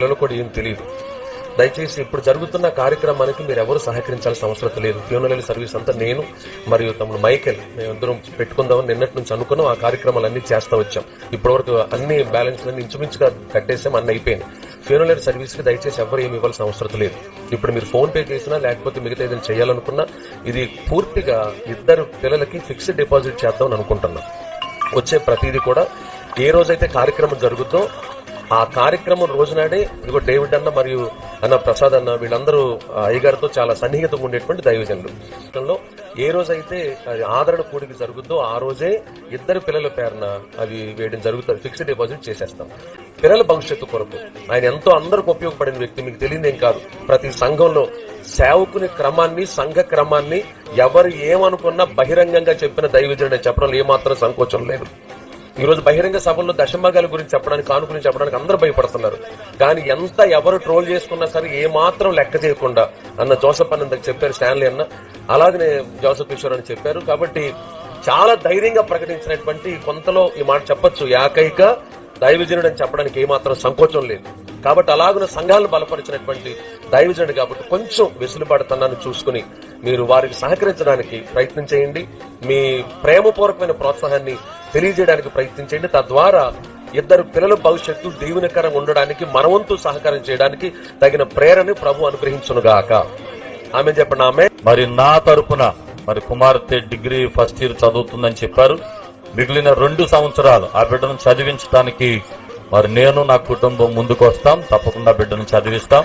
పిల్లలు కూడా ఏం తెలియదు దయచేసి ఇప్పుడు జరుగుతున్న కార్యక్రమానికి మీరు ఎవరు సహకరించాల్సిన అవసరం లేదు. ఫ్యూనరల్ సర్వీస్ అంతా నేను మరియు తమ్ముడు మైకేల్ మేమిద్దరం పెట్టుకుందామని నిన్నటి నుంచి అనుకున్నాం. ఆ కార్యక్రమాలన్నీ చేస్తా వచ్చాం. ఇప్పటివరకు అన్ని బ్యాలెన్స్ అన్ని ఇంచుమించుగా కట్టేసాం అన్ని అయిపోయింది. ఫ్యూనరల్ సర్వీస్కి దయచేసి ఎవరు ఏమి ఇవ్వాల్సిన అవసరం లేదు. ఇప్పుడు మీరు ఫోన్ పే చేసినా లేకపోతే మిగతా ఏదైనా చేయాలనుకున్నా ఇది పూర్తిగా ఇద్దరు పిల్లలకి ఫిక్స్డ్ డిపాజిట్ చేద్దామని అనుకుంటున్నాం. వచ్చే ప్రతిదీ కూడా ఏ రోజైతే కార్యక్రమం జరుగుతో ఆ కార్యక్రమం రోజునాడే ఇదిగో డేవిడ్ అన్న మరియు అన్న ప్రసాద్ అన్న వీళ్ళందరూ అయ్యగారితో చాలా సన్నిహితంగా ఉండేటువంటి దైవజనులు. ఏ రోజైతే ఆదరణ కూడికి జరుగుతుందో ఆ రోజే ఇద్దరు పిల్లల పేరున అవి వేయడం జరుగుతుంది ఫిక్స్డ్ డిపాజిట్ చేసేస్తాం. పిల్లల భవిష్యత్తు కొరకు. ఆయన ఎంతో అందరికి ఉపయోగపడిన వ్యక్తి మీకు తెలియదేం కాదు. ప్రతి సంఘంలో సేవకుని క్రమాన్ని సంఘ క్రమాన్ని ఎవరు ఏమనుకున్నా బహిరంగంగా చెప్పిన దైవజనుడు చెప్పడంలో ఏమాత్రం సంకోచం లేదు. ఈ రోజు బహిరంగ సభల్లో దశమగాల గురించి చెప్పడానికి కాను గురించి చెప్పడానికి అందరూ భయపడుతున్నారు. కానీ ఎంత ఎవరు ట్రోల్ చేసుకున్నా సరే ఏ మాత్రం లెక్క చేయకుండా అన్న జోసఫ్ అన్న చెప్పారు స్టాన్లీ అన్న. అలాగనే జోసఫ్ కిషోర్ అని చెప్పారు. కాబట్టి చాలా ధైర్యంగా ప్రకటించినటువంటి కొంతలో ఈ మాట చెప్పొచ్చు. ఏకైక దైవజనుడు అని చెప్పడానికి ఏమాత్రం సంకోచం లేదు. కాబట్టి అలాగున సంఘాలను బలపరిచినటువంటి దైవజనుడు కాబట్టి కొంచెం వెసులుబాటుతనాన్ని చూసుకుని మీరు వారికి సహకరించడానికి ప్రయత్నం చేయండి. మీ ప్రేమపూర్వకమైన ప్రోత్సాహాన్ని తెలియజేయడానికి ప్రయత్నం చేయండి. తద్వారా ఇద్దరు పిల్లల భవిష్యత్తు దీవెనకరంగా ఉండడానికి మనవంతు సహకారం చేయడానికి తగిన ప్రేరణ ప్రభు అనుగ్రహించునుగాక. ఆమె చెప్పండి ఆమె మరి నా తరపున మరి కుమార్తె డిగ్రీ ఫస్ట్ ఇయర్ చదువుతుందని చెప్పారు. మిగిలిన రెండు సంవత్సరాలు ఆ బిడ్డను చదివించడానికి మరి నేను నా కుటుంబం ముందుకు వస్తాం తప్పకుండా బిడ్డను చదివిస్తాం.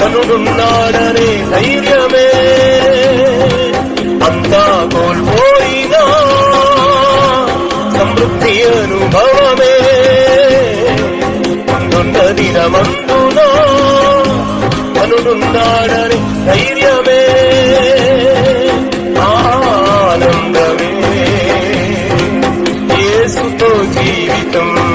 కనుడున్నాడనే ధైర్యమే. అంతా కోల్పోయినా. సమృద్ధి అనుభవమే. ముందున్న దినమందునా కనుడున్నాడనే ధైర్యమే. ఆనందమే. యేసుతో జీవితం